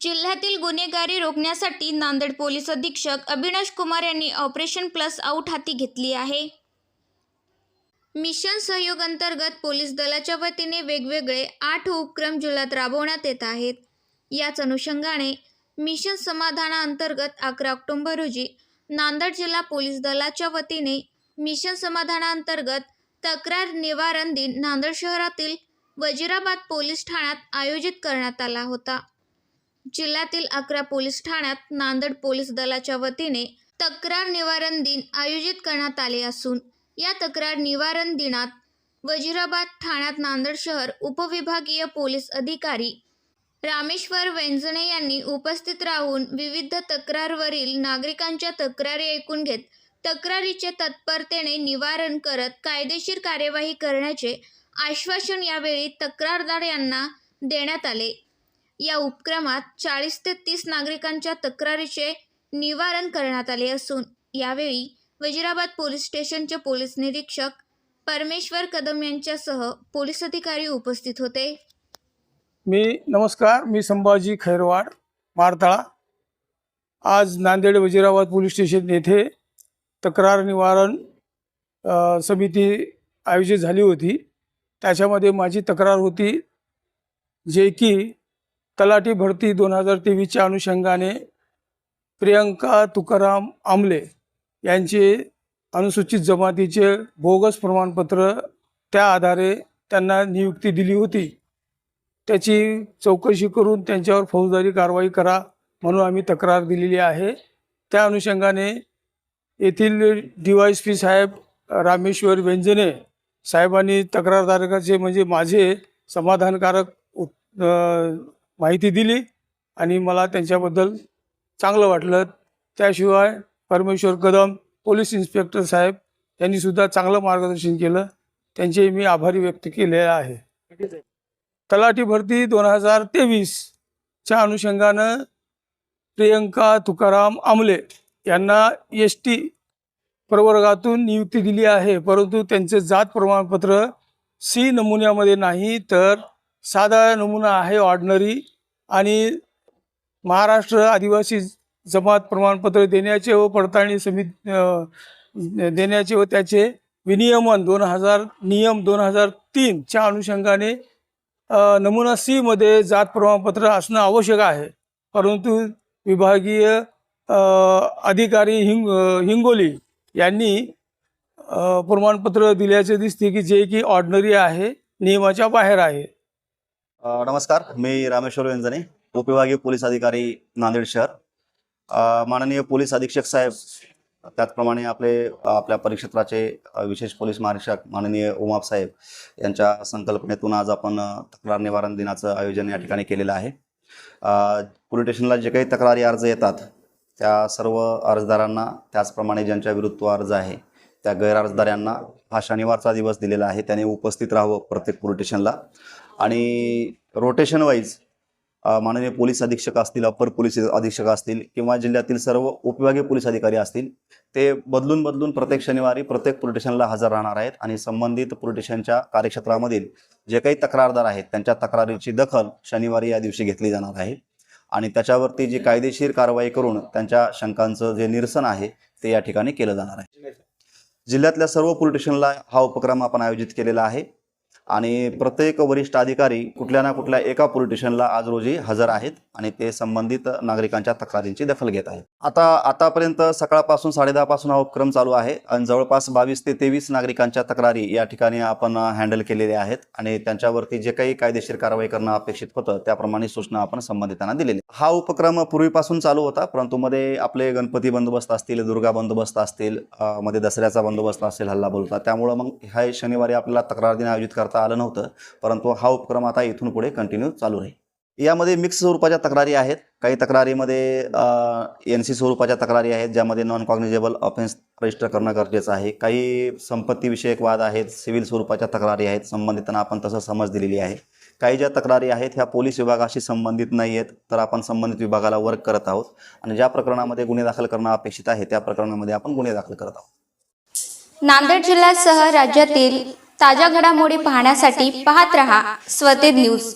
जिल्ह्यातील गुन्हेगारी रोखण्यासाठी नांदेड पोलीस अधीक्षक अविनाश कुमार यांनी ऑपरेशन प्लस आऊट हाती घेतली आहे. मिशन सहयोग अंतर्गत पोलीस दलाच्या वतीने वेगवेगळे आठ उपक्रम जिल्ह्यात राबवण्यात येत आहेत. याच अनुषंगाने मिशन समाधानाअंतर्गत अकरा ऑक्टोंबर रोजी नांदेड जिल्हा पोलीस दलाच्या वतीने मिशन समाधानाअंतर्गत तक्रार निवारण दिन नांदेड शहरातील वजिराबाद पोलीस ठाण्यात आयोजित करण्यात आला होता. जिल्ह्यातील अकरा पोलीस ठाण्यात नांदेड पोलीस दलाच्या वतीने तक्रार निवारण दिन आयोजित करण्यात आले असून या तक्रार निवारण दिनात वजिराबाद ठाण्यात नांदेड शहर उपविभागीय पोलीस अधिकारी रामेश्वर वेंजणे यांनी उपस्थित राहून विविध तक्रारवरील नागरिकांच्या तक्रारी ऐकून घेत तक्रारीचे तत्परतेने निवारण करत कायदेशीर कार्यवाही करण्याचे आश्वासन यावेळी तक्रारदार यांना देण्यात आले. या उपक्रमात चाळीस ते तीस नागरिकांच्या तक्रारीचे निवारण करण्यात आले असून यावेळी वजिराबाद पोलीस स्टेशनचे पोलीस निरीक्षक परमेश्वर कदम यांच्यासह पोलीस अधिकारी उपस्थित होते. मी नमस्कार मी संभाजी खैरवाड मारताळा. आज नांदेड वजिराबाद पोलीस स्टेशन येथे तक्रार निवारण समिती आयोजित झाली होती. त्याच्यामध्ये माझी तक्रार होती जे की तलाठी भरती दोन हजार तेवीसच्या अनुषंगाने प्रियंका तुकाराम आमले यांचे अनुसूचित जमातीचे बोगस प्रमाणपत्र त्या आधारे त्यांना नियुक्ती दिली होती. त्याची चौकशी करून त्यांच्यावर फौजदारी कारवाई करा म्हणून आम्ही तक्रार दिलेली आहे. त्या अनुषंगाने येथील डी वाय एस पी साहेब रामेश्वर व्यंजने साहेबांनी तक्रारदारकाचे म्हणजे माझे समाधानकारक उ माहिती दिली आणि मला त्यांच्याबद्दल चांगलं वाटलं. त्याशिवाय परमेश्वर कदम पोलीस इन्स्पेक्टर साहेब यांनीसुद्धा चांगलं मार्गदर्शन केलं. त्यांचे मी आभारी व्यक्त केले आहे. तलाठी भरती दोन हजार तेवीसच्या अनुषंगानं प्रियंका तुकाराम आमले यांना एस टी प्रवर्गातून नियुक्ती दिली आहे. परंतु त्यांचे जात प्रमाणपत्र सी नमुन्यामध्ये नाही तर साधा नमुना आहे ऑर्डनरी आणि महाराष्ट्र आदिवासी जमात प्रमाणपत्र देण्याचे व पडताळणी समिती देण्याचे व त्याचे विनियमन दोन हजार नियम दोन हजार तीनच्या अनुषंगाने नमुना सीमध्ये जात प्रमाणपत्र असणं आवश्यक आहे. परंतु विभागीय अधिकारी हिंग हिंगोली यांनी प्रमाणपत्र दिल्याचे दिसते की जे की ऑर्डनरी आहे नियमाच्या बाहेर आहे. नमस्कार मी रामेश्वर व्यंजने उपविभागीय पोलीस अधिकारी नांदेड शहर. माननीय पोलीस अधीक्षक साहेब त्याचप्रमाणे आपले आपल्या परिक्षेत्राचे विशेष पोलीस महानिरीक्षक माननीय उमाप साहेब यांच्या संकल्पनेतून आज आपण तक्रार निवारण दिनाचं आयोजन या ठिकाणी केलेलं आहे. पोलीस स्टेशनला जे काही तक्रारी अर्ज येतात त्या सर्व अर्जदारांना त्याचप्रमाणे ज्यांच्या विरुद्ध अर्ज आहे त्या गैर अर्जदारांना हा शनिवारचा दिवस दिलेला आहे. त्याने उपस्थित राहावं प्रत्येक पोलीस स्टेशनला. आणि रोटेशन वाईज माननीय पोलीस अधीक्षक असतील अप्पर पोलीस अधीक्षक असतील किंवा जिल्ह्यातील सर्व उपविभागीय पोलीस अधिकारी असतील ते बदलून बदलून प्रत्येक शनिवारी प्रत्येक पोलिटेशनला स्टेशनला हजर राहणार आहेत. आणि संबंधित पोलिटेशनच्या स्टेशनच्या कार्यक्षेत्रामधील जे काही तक्रारदार आहेत त्यांच्या तक्रारीची दखल शनिवारी या दिवशी घेतली जाणार आहे. आणि त्याच्यावरती जी कायदेशीर कारवाई करून त्यांच्या शंकांचं जे निरसन आहे ते या ठिकाणी केलं जाणार आहे. जिल्ह्यातल्या सर्व पोलिटेशनला स्टेशनला हा उपक्रम आपण आयोजित केलेला आहे. आणि प्रत्येक वरिष्ठ अधिकारी कुठल्या ना कुठल्या एका पोलिटिशियनला आज रोजी हजर आहेत. आणि ते संबंधित नागरिकांच्या तक्रारींची दखल घेत आहे. आता आतापर्यंत सकाळपासून साडेदहा पासून हा उपक्रम चालू आहे आणि जवळपास बावीस ते तेवीस नागरिकांच्या तक्रारी या ठिकाणी आपण हँडल केलेल्या आहेत आणि त्यांच्यावरती जे काही कायदेशीर कारवाई करणं अपेक्षित होतं त्याप्रमाणे सूचना आपण संबंधितांना दिलेली हा उपक्रम पूर्वीपासून चालू होता परंतु मध्ये आपले गणपती बंदोबस्त असतील दुर्गा बंदोबस्त असतील मध्ये दसऱ्याचा बंदोबस्त असेल हल्ला बोलता त्यामुळं मग ह्या शनिवारी आपल्याला तक्रार दिन आयोजित करता आलं नव्हतं परंतु हा उपक्रम आता इथून पुढे कंटिन्यू चालू राहील. यामध्ये मिक्स स्वरूपाच्या तक्रारी आहेत. काही तक्रारीमध्ये एन सी स्वरूपाच्या तक्रारी आहेत ज्यामध्ये नॉन कॉग्निजेबल ऑफेन्स रजिस्टर करणं गरजेचं आहे. काही संपत्तीविषयक वाद आहेत सिव्हिल स्वरूपाच्या तक्रारी आहेत संबंधितांना आपण तसं समज दिलेली आहे. काही ज्या तक्रारी आहेत ह्या पोलीस विभागाशी संबंधित नाही आहेत तर आपण संबंधित विभागाला वर्क करत आहोत. आणि ज्या प्रकरणामध्ये गुन्हे दाखल करणं अपेक्षित आहे त्या प्रकरणामध्ये आपण गुन्हे दाखल करत आहोत. नांदेड जिल्ह्यासह राज्यातील ताज्या घडामोडी पाहण्यासाठी पाहत रहा स्वते न्यूज.